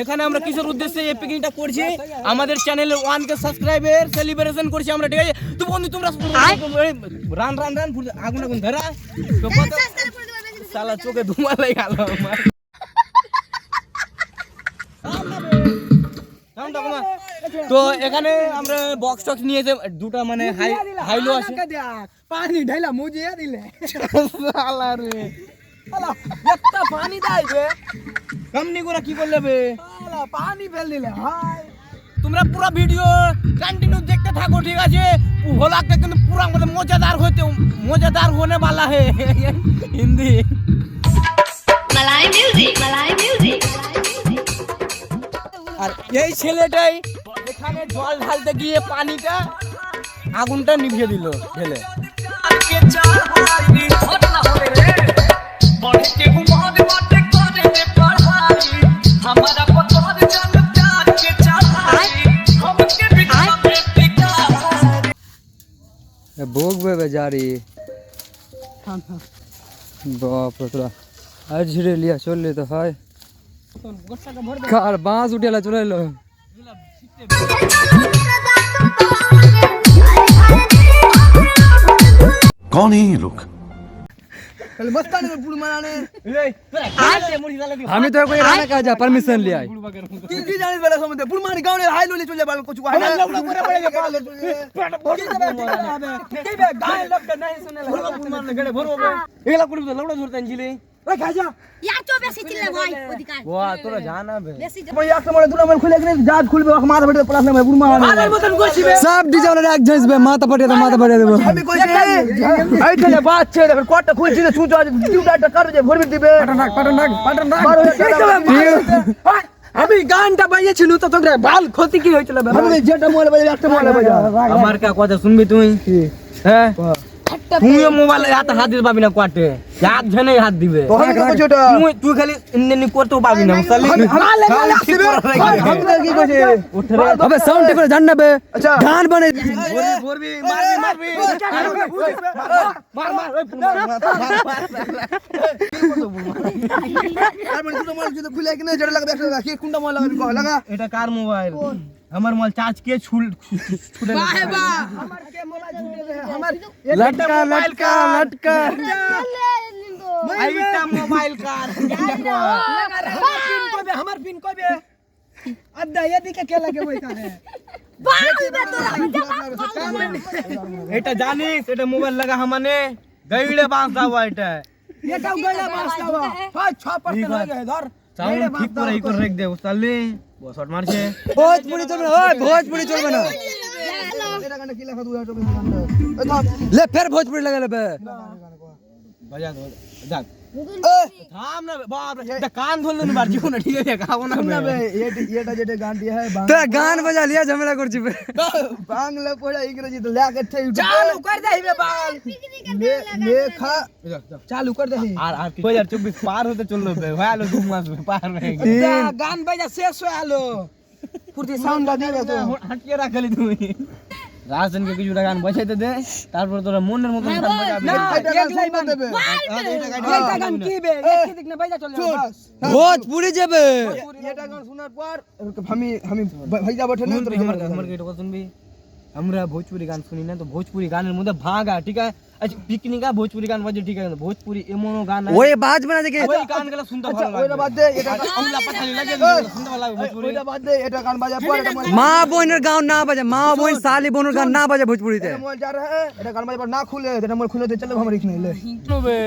এখানে আমরা কিসের উদ্দেশ্যে এই পিকনিকটা করছি। আমাদের চ্যানেলে ওয়ান কে সাবস্ক্রাইবার সেলিব্রেশন করছি আমরা ঠিক আছে? তো বন্ধু তোমরা রান রান রান আগুন আগুন ধরা। তো কত সালা চোখে ধুমা লেগে গেল আমার। তো এখানে আমরা বক্স টক্স নিয়েছে দুটা মানে হাই হাইলো আছে। পানি ঢাইলা মুজিয়ে দিলে। শালা রে। আলা একটা পানি দেয় বে কামনি করে কি করলে বে আলা পানি ফেল দিলে হাই তোমরা পুরো ভিডিও कंटिन्यू देखते থাকো ঠিক আছে होला के কিন্তু पूरा मतलब मजेदार होते मजेदार होने वाला है Hindi Malay music, Malay music. আর এই ছেলেটাই এখানে জল ঢালতে গিয়ে পানিটা আগুনটা নিভিয়ে দিল ঢেলে ভোগবে বেজারি বাপ রে তোরা আর ঝিড়ে লিয়া চললে তো হয় কার বাঁশ উঠেলা চলে এলো कौन है ये लोग তাহলে মস্তানি করে পুরো মানানে আমি তো কই রানা কাজা পারমিশন লিয়াই কি কি জানিস বেলা সমতে পুরো মানি গাওনে হাই ললি চলে বাল কচু হাই লউড়া করে পড়ে গে পালে কি বে গায় লোক কে নাই শুনে লাগে এগুলা করে লৌড়া ধরতে আনছিলি ওই খাজা ইয়ার তো বেশি চিল্লে ভাই অধিকার ওয়া তোরা মাথা মাথা দেবো আমি খুলছি দিবে? গানটা বাইয়েছিল তো তোকে বাল ক্ষতি কি হয়েছিল যেটা মোবাইল একটা মোবাইল বাজে আমার কথা শুনবি তুই? হ্যাঁ? তুইও মোবাইলে হাতে হাত দিতে পাবি না কোয়াটে এক জনেই হাত দিবে তুই তুই খালি ইন্নি করতেও পাবি না আবে সাউন্ড করে জান না বে আচ্ছা গান বানে মারবি মারবি মারবি মার মার ওই আর মানে দুটো মোবাইল যদি খুলে কিনে যেটা লাগবে একটা কি কোনটা মোবাইল লাগাবি কহ লাগা এটা কার মোবাইল আমার মোবাইল চার্জ কে ছুল ছুটে আমার কে মোবাইল ছুটে দে আমার লটকা লটকা লটকা এইটা মোবাইল কার পিন কবে আমার পিন কবে আড্ডা এদিকে কে লাগে বইতা রে এটা জানিস এটা মোবাইল লাগা হামানে গইড়ে বাঁশ দাও এটা এটাও গলা বাস দাও হয় 6% লাগে ধর সাউন্ড ঠিক করে ই করে রেখ দে উস্তালি শট মারছে। ভোজপুরি চলবে না ওই ভোজপুরি চলবে না। লে ফের ভোজপুরি লাগালে বাজা দো যাক। গান দিয়ে তোরা গান বাজা লিয়া ঝামেলা করছি বাংলা পড়া ইংরেজি তো লেখা চালু করে লেখা চালু করে দেই আর আর কি 2024 পার হতে চলল বে। হলো দু মাস পার হয়ে গান বাজা শেষ হয়ে আলো। ফুর্তি সাউন্ডটা দিয়ে তো হাঁটিয়ে রাখলি তুমি। রাজনকে কিছুটা গান বসাইতে দে তারপর তোরা মনের মতন গান বাজাবি এটা গান শুনতে এটা গান কি বে একই না বাজা চলে ভোজপুরি যাবে। এটা গান শোনার পর আমি আমি ভাইজা বঠে না আমার আমার কি এটা শুনবি? আমরা ভোজপুরি গান শুনি না তো ভোজপুরি গানের মধ্যে ভাগা ঠিক আছে? আচ্ছা পিকনিক আর ভোজপুরি গান বাজে ঠিক আছে। ভোজপুরি এমন গান ওই বাজ বানা দেখে ওই গানগুলো শুনতে ভালো ওইটা লাগে বাদ দে এটা আমলা পাঠালি লাগে শুনতে ভালো লাগে ভোজপুরি। ওইটা বাদ দে এটা গান বাজা পর এটা মা বোনের গান না বাজে মা বোন সালি বোনের গান না বাজে ভোজপুরিতে। মোবাইল যা रहा এটা গান বাজা পর না খুলে এটা মোবাইল খুলে দে চলো আমার এখানে লে বে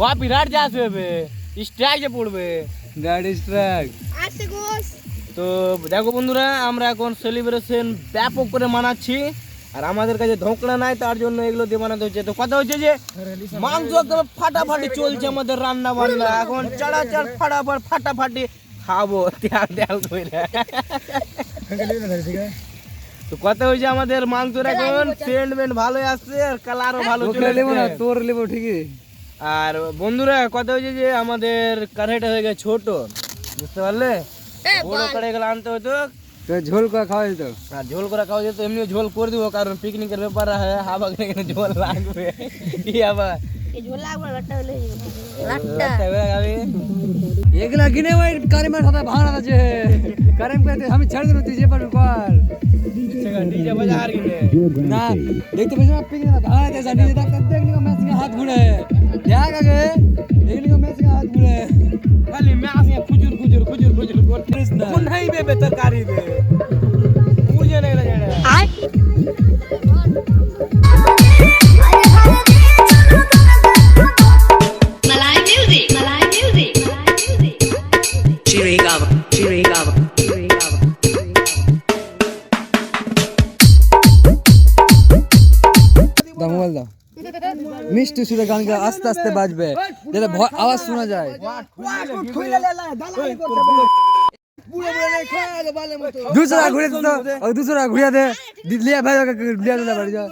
কপিরাইট যাচ্ছে বে স্ট্রাইক যে পড়বে। ইজ ট্র্যাক আসে গোস। তো দেখো বন্ধুরা আমরা এখন সেলিব্রেশন ব্যাপক করে মানাচ্ছি। আর আমাদের কাছে ধোকড়া নাই তার জন্য এগুলো দিয়ে বানাতে হচ্ছে। তো কথা হচ্ছে যে মাংস একদম ফাটাফাটি চলছে আমাদের রান্না বান্না এখন চাড়া চাড় ফাটাফাট ফাটাফাটি খাব। ত্যাগ ত্যাগ করে তো কথা হয়েছে আমাদের মাংসের এখন সেন্ট মেন্ট ভালোই আসছে আর কালারও ভালো চলে না তোর লেবো ঠিকই। আর বন্ধুরা কথা হয়েছে যে আমাদের কাঠাইটা হয়ে গেছে ছোট বুঝতে পারলে? বড় কড়াই গেলে আনতে হতো। তো ঝোল করে খাওয়া যেত হ্যাঁ ঝোল করে খাওয়া যেত এমনি ঝোল করে দিব কারণ পিকনিকের ব্যাপার হাবা এখানে ঝোল লাগবে কি আবার এগুলা গিনে ওই কারিমের সাথে ভাড়া আছে কারিম কইতে আমি ছেড়ে দেব ডিজে পার কর ডিজে বাজা আর গিনে না দেখতে পেছ না পিকনিক ভাড়া আছে ডিজে ডাক্তার দেখনি ম্যাচ হাত ঘুরে দেখ আগে Chirigava, Chirigava, Chirigava. দাও মোবাইল দাও মিষ্টি সুরে গান গা আস্তে আস্তে বাজবে যাতে ভয়- আওয়াজ শোনা যায় दूसरा घुड़े तो और दूसरा घुड़िया दे लिया भाई लिया दे भाई जा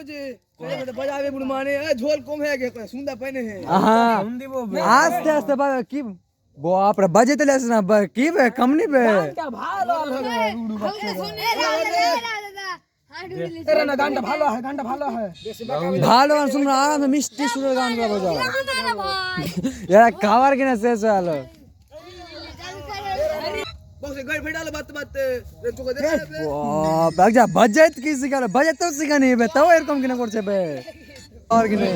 बजावे बुड़ बुड़माने झोल कम है के सुंदर पहने है हाँ आस्ते आस्ते बा की वो आप रे बजे तो लेस ना की बे कमनी बे तेरा ना गांडा भालो है गांडा भालो है भालो सुन रहा है मिस्टी सुन गांडा बजा यार कावर के ना से चलो হয়ে দে বাপ আচ্ছা বাজেট কি শিখালো বাজেট তো শিখানি বে তাও এরকম কিনা করছে বে আর কিনে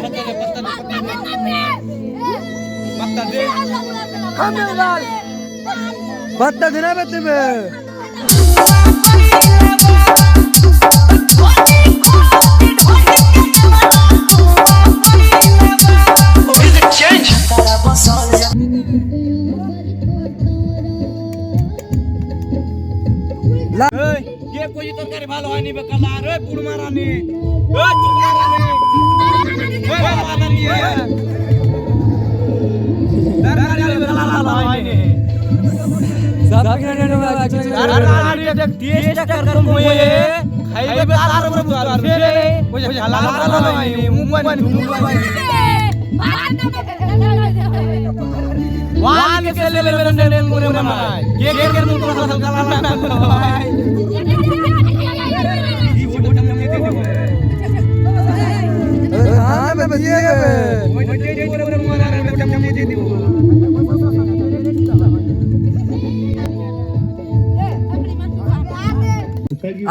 বাত্তা দিনা বে তুমি তরকারি ভালো হয়নি বে কালা রে পুড় মারানি ওই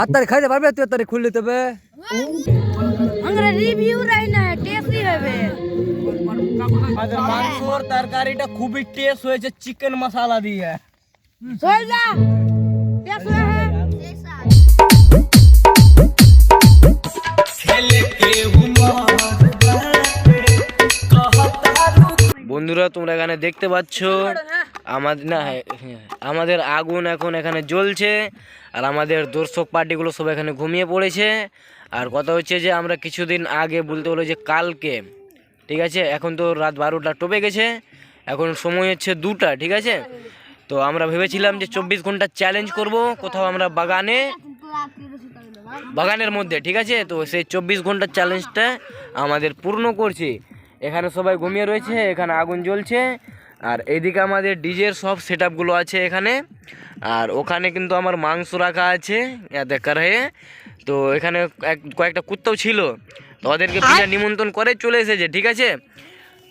আত্তারে খাইতে পারবে তুই আত্তারে খুললে তবে আমরা রিভিউ রাই না টেস্টি হবে আমাদের মাংসর তরকারিটা খুবই টেস্ট হয়েছে চিকেন মশলা দিয়ে চল যা টেস্ট বন্ধুরা তোমরা এখানে দেখতে পাচ্ছ আমাদের না হ্যাঁ, আমাদের আগুন এখন এখানে জ্বলছে আর আমাদের দর্শক পার্টিগুলো সব এখানে ঘুমিয়ে পড়েছে। আর কথা হচ্ছে যে আমরা কিছুদিন আগে বলতে হলো যে কালকে ঠিক আছে এখন তো রাত বারোটা টপে গেছে এখন সময় হচ্ছে দুটা ঠিক আছে? তো আমরা ভেবেছিলাম যে চব্বিশ ঘণ্টা চ্যালেঞ্জ করব কোথাও আমরা বাগানে বাগানের মধ্যে ঠিক আছে? তো সেই চব্বিশ ঘণ্টার চ্যালেঞ্জটা আমাদের পূর্ণ করছি। এখানে সবাই ঘুমিয়ে রয়েছে এখানে আগুন জ্বলছে। আর এইদিকে আমাদের ডিজের সব সেট আপগুলো আছে এখানে। আর ওখানে কিন্তু আমার মাংস রাখা আছে দেখার হয়ে তো এখানে এক কয়েকটা কুত্তাও ছিল। তো ওদেরকে বিনা নিমন্ত্রণ করে চলে এসেছে ঠিক আছে?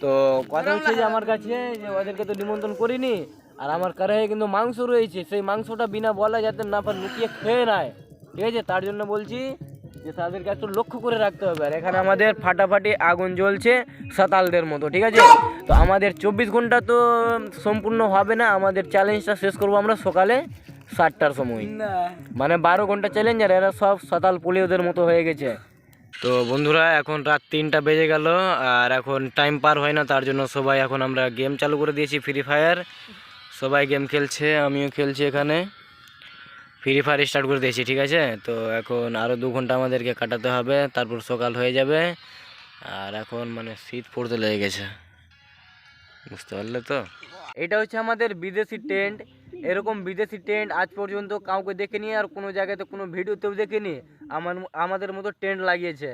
তো কথা হচ্ছে যে আমার কাছে যে ওদেরকে তো নিমন্ত্রণ করিনি। আর আমার কারে কিন্তু মাংস রয়েছে সেই মাংসটা বিনা বলা যাতে না পার লুকিয়ে খেয়ে নেয়। ঠিক আছে? তার জন্য বলছি যে তাদেরকে একটু লক্ষ্য করে রাখতে হবে। আর এখানে আমাদের ফাটাফাটি আগুন জ্বলছে সাতালদের মতো ঠিক আছে? তো আমাদের চব্বিশ ঘণ্টা তো সম্পূর্ণ হবে না। আমাদের চ্যালেঞ্জটা শেষ করব আমরা সকালে সাতটার সময়। মানে বারো ঘণ্টা চ্যালেঞ্জ আর এরা সব সাতাল পোলিওদের মতো হয়ে গেছে। তো বন্ধুরা এখন রাত তিনটা বেজে গেল আর এখন টাইম পার হয় না তার জন্য সবাই এখন আমরা গেম চালু করে দিয়েছি ফ্রি ফায়ার সবাই গেম খেলছে আমিও খেলছি এখানে। ফ্রি ফায়ার স্টার্ট করে দিয়েছি, ঠিক আছে? তো এখন আরও দু ঘণ্টা আমাদেরকে কাটাতে হবে, তারপর সকাল হয়ে যাবে। আর এখন মানে শীত পড়তে লেগে গেছে। বুঝতে পারলে তো? এটা হচ্ছে আমাদের বিদেশি টেন্ট এরকম বিদেশি টেন্ট আজ পর্যন্ত কাউকে দেখেনি আর কোনো জায়গাতে কোনো ভিডিওতেও দেখিনি। আমার আমাদের মতো টেন্ট লাগিয়েছে।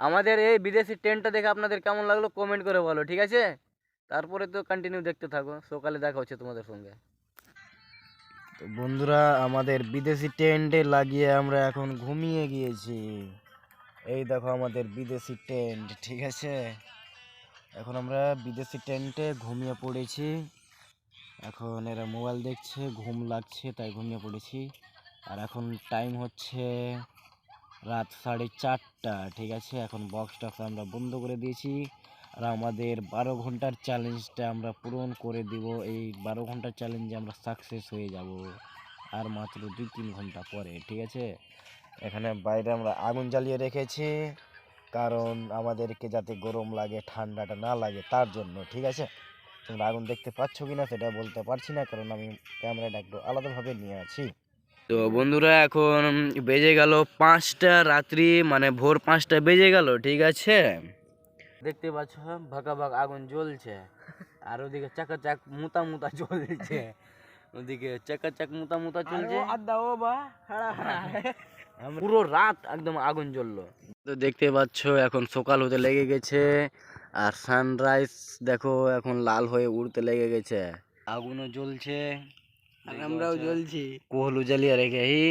আমাদের এই বিদেশি টেন্টটা দেখে আপনাদের কেমন লাগল কমেন্ট করে বলো, ঠিক আছে? তারপরে তো কন্টিনিউ দেখতে থাকো। সকালে দেখা হচ্ছে তোমাদের সঙ্গে। তো বন্ধুরা, আমাদের বিদেশি টেন্টে লাগিয়ে আমরা এখন ঘুমিয়ে গিয়েছি। এই দেখো আমাদের বিদেশি টেন্ট, ঠিক আছে? এখন আমরা বিদেশি টেন্টে ঘুমিয়ে পড়েছি। এখন এরা মোবাইল দেখছে, ঘুম লাগছে, তাই ঘুমিয়ে পড়েছি। আর এখন টাইম হচ্ছে রাত সাড়ে চারটা, ঠিক আছে? এখন বক্স টক্স আমরা বন্ধ করে দিয়েছি। আর আমাদের বারো ঘণ্টার চ্যালেঞ্জটা আমরা পূরণ করে দিব। এই বারো ঘণ্টার চ্যালেঞ্জে আমরা সাকসেস হয়ে যাব, আর মাত্র দুই তিন ঘণ্টা পরে, ঠিক আছে? এখানে বাইরে আমরা আগুন জ্বালিয়ে রেখেছি, কারণ আমাদেরকে যাতে গরম লাগে, ঠান্ডাটা না লাগে, তার জন্য, ঠিক আছে? তোমরা আগুন দেখতে পাচ্ছ কি না সেটা বলতে পারছি না, কারণ আমি ক্যামেরাটা একটু আলাদাভাবে নিয়ে আছি। তো বন্ধুরা, এখন বেজে গেল পাঁচটা রাত্রি মানে ভোর পাঁচটা বেজে গেল, ঠিক আছে? দেখতে পাচ্ছ ভাকা ভাগ আগুন জ্বলছে। আর ওদিকে চাকা চাক মুতা মুতা জ্বলছে ওদিকে চাকা চাক মুতা মুতা চলছে। ও বা পুরো রাত একদম আগুন জ্বললো। তো দেখতে পাচ্ছ এখন সকাল হতে লেগে গেছে। আর সানরাইজ দেখো এখন লাল হয়ে উড়তে লেগে গেছে। আগুনও জ্বলছে। আর আমরাও জ্বলছি। কোহলু জ্বালিয়ে রেখেছি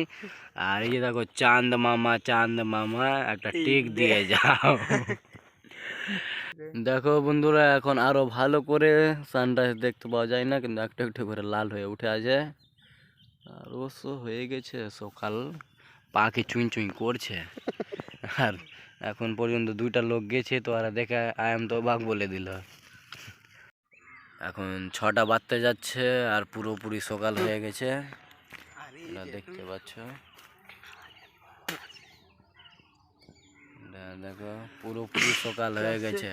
আর এই যে দেখো চাঁদ মামা চাঁদ মামা একটা টিক দিয়ে যাও। দেখো বন্ধুরা, এখন আরও ভালো করে সানরাইজ দেখতে পাওয়া যায় না, কিন্তু একটু একটু করে লাল হয়ে উঠে আছে। আর অবশ্য হয়ে গেছে সকাল, পাখি চুই চুই করছে। আর এখন পর্যন্ত দুইটা লোক গেছে, তো আর দেখে আয়াম তো বাঘ বলে দিল। এখন ছটা বাজতে যাচ্ছে, আর পুরোপুরি সকাল হয়ে গেছে। দেখতে পাচ্ছ। দেখো পুরোপুরি সকাল হয়ে গেছে।